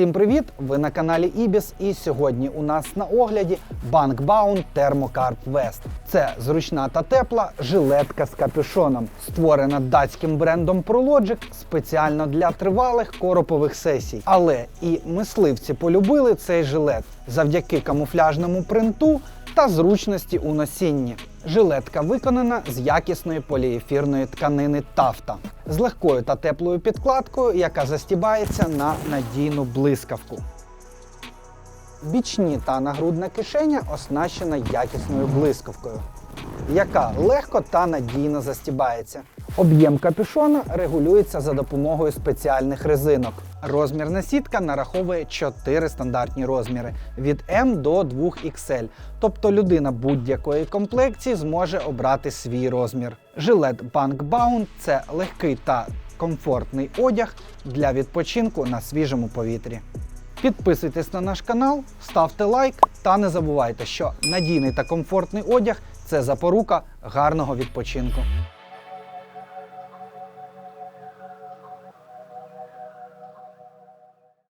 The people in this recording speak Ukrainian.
Всім привіт! Ви на каналі Ібіс, і сьогодні у нас на огляді Bankbound Thermocarb Vest. Це зручна та тепла жилетка з капюшоном, створена датським брендом ProLogic спеціально для тривалих коропових сесій. Але і мисливці полюбили цей жилет завдяки камуфляжному принту та зручності у носінні. Жилетка виконана з якісної поліефірної тканини тафта з легкою та теплою підкладкою, яка застібається на надійну блискавку. Бічні та нагрудна кишеня оснащена якісною блискавкою, яка легко та надійно застібається. Об'єм капюшона регулюється за допомогою спеціальних резинок. Розмірна сітка нараховує 4 стандартні розміри від М до 2XL, тобто людина будь-якої комплекції зможе обрати свій розмір. Жилет Bankbound – це легкий та комфортний одяг для відпочинку на свіжому повітрі. Підписуйтесь на наш канал, ставте лайк та не забувайте, що надійний та комфортний одяг це запорука гарного відпочинку.